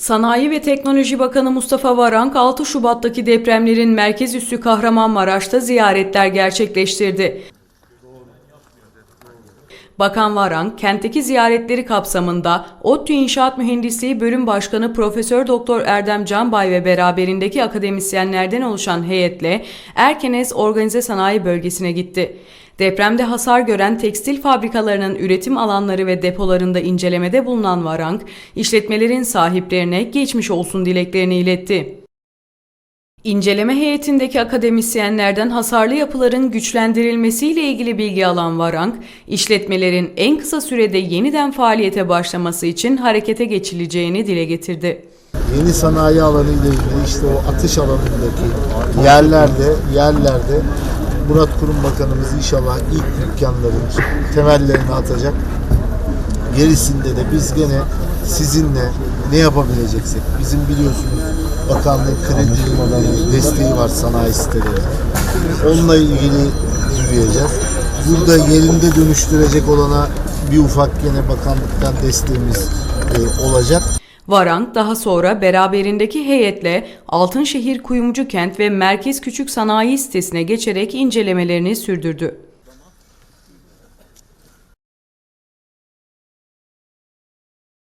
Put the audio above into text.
Sanayi ve Teknoloji Bakanı Mustafa Varank 6 Şubat'taki depremlerin merkez üssü Kahramanmaraş'ta ziyaretler gerçekleştirdi. Bakan Varank, kentteki ziyaretleri kapsamında ODTÜ İnşaat Mühendisliği Bölüm Başkanı Profesör Doktor Erdem Canbay ve beraberindeki akademisyenlerden oluşan heyetle Erkenes Organize Sanayi Bölgesi'ne gitti. Depremde hasar gören tekstil fabrikalarının üretim alanları ve depolarında incelemede bulunan Varank, işletmelerin sahiplerine geçmiş olsun dileklerini iletti. İnceleme heyetindeki akademisyenlerden hasarlı yapıların güçlendirilmesiyle ilgili bilgi alan Varank, işletmelerin en kısa sürede yeniden faaliyete başlaması için harekete geçileceğini dile getirdi. Yeni sanayi alanı ile ilgili işte o atış alanındaki yerlerde yerlerde Murat Kurum Bakanımız inşallah ilk dükkanların temellerini atacak. Gerisinde de biz gene sizinle ne yapabileceksek bizim biliyorsunuz bakanlığın kredi desteği var sanayi siteleri. Onunla ilgili yürüyeceğiz. Burada yerinde dönüştürecek olana bir ufak gene bakanlıktan desteğimiz e, olacak. Varank daha sonra beraberindeki heyetle Altınşehir Kuyumcu Kent ve Merkez Küçük Sanayi sitesine geçerek incelemelerini sürdürdü.